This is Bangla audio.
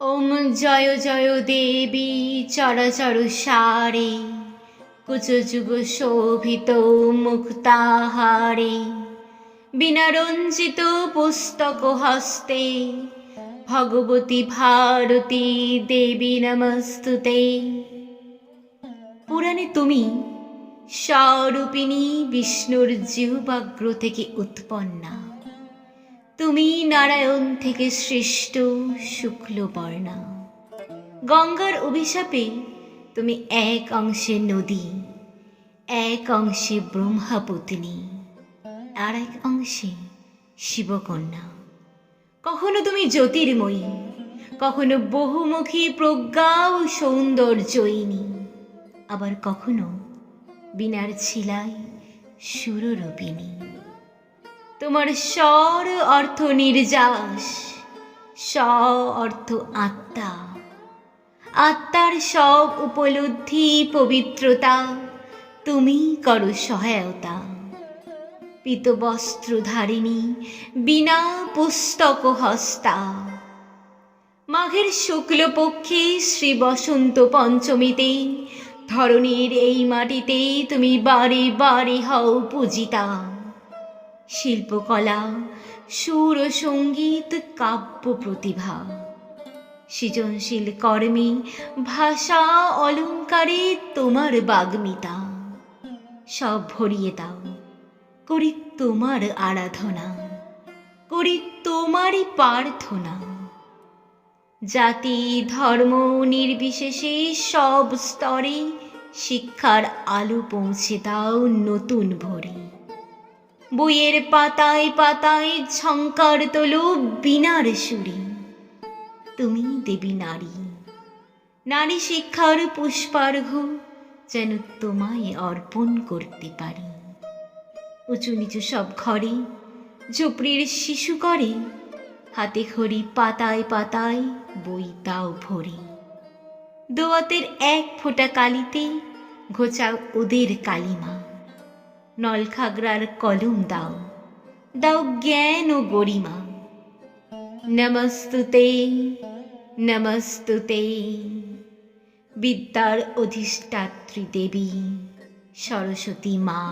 ওম জয় জয় দেবী চরাচর সারে কুচযুগ শোভিত মুক্তাহারে। বিনারঞ্জিত পুস্তক হস্তে, ভগবতী ভারতী দেবী নমস্তুতে। পুরাণে তুমি স্বরূপিণী বিষ্ণুর জিহ্বাগ্র থেকে উৎপন্না। তুমি নারায়ণ থেকে সৃষ্ট শুক্লবর্ণা। গঙ্গার অভিশাপে তুমি এক অংশে নদী, এক অংশে ব্রহ্মাপত্নী, আর এক অংশে শিবকন্যা। কখনো তুমি জ্যোতির্ময়ী, কখনো বহুমুখী প্রজ্ঞা ও সৌন্দর্যইনী, আবার কখনো বিনার ছিলায় সুররূপিণী। তোমার স্বর অর্থ নির্যাস স অর্থ আত্মা। আত্মার সব উপলব্ধি পবিত্রতা, তুমি করো সহায়তা। পীতবস্ত্রধারিণী, বিনা পুস্তক হস্তা। মাঘের শুক্লপক্ষে শ্রী বসন্ত পঞ্চমীতে, ধরণীর এই মাটিতে তুমি বারে বারে হও পূজিতা। শিল্পকলা, সুর ও সংগীত, কাব্য প্রতিভা। সৃজনশীল কর্মে, ভাষা অলঙ্কারে তোমার বাগ্মিতা। সব ভরিয়ে দাও, করি তোমার আরাধনা, করি তোমারই প্রার্থনা। জাতি, ধর্ম, নির্বিশেষে সব স্তরে শিক্ষার আলো পৌঁছে দাও নতুন ভরে। বইয়ের পাতায় পাতায় ঝঙ্কার তোলো বিনার সুরে। তুমি দেবী নারী নারী শিক্ষার পুষ্পার্ঘ যেন তোমায় অর্পণ করতে পারি। উঁচু নিচু সব ঘরে ঝুপড়ির শিশু করে, হাতে খড়ি পাতায় পাতায় বই দাও ভরে। দোয়াতের এক ফোঁটা কালিতে ঘোচাও ওদের কালিমা। নলখাগড়ার কলম দাও দাও জ্ঞান ও গরিমা। নমস্তুতে নমস্তুতে। বিদ্যার অধিষ্ঠাত্রী দেবী সরস্বতী মা।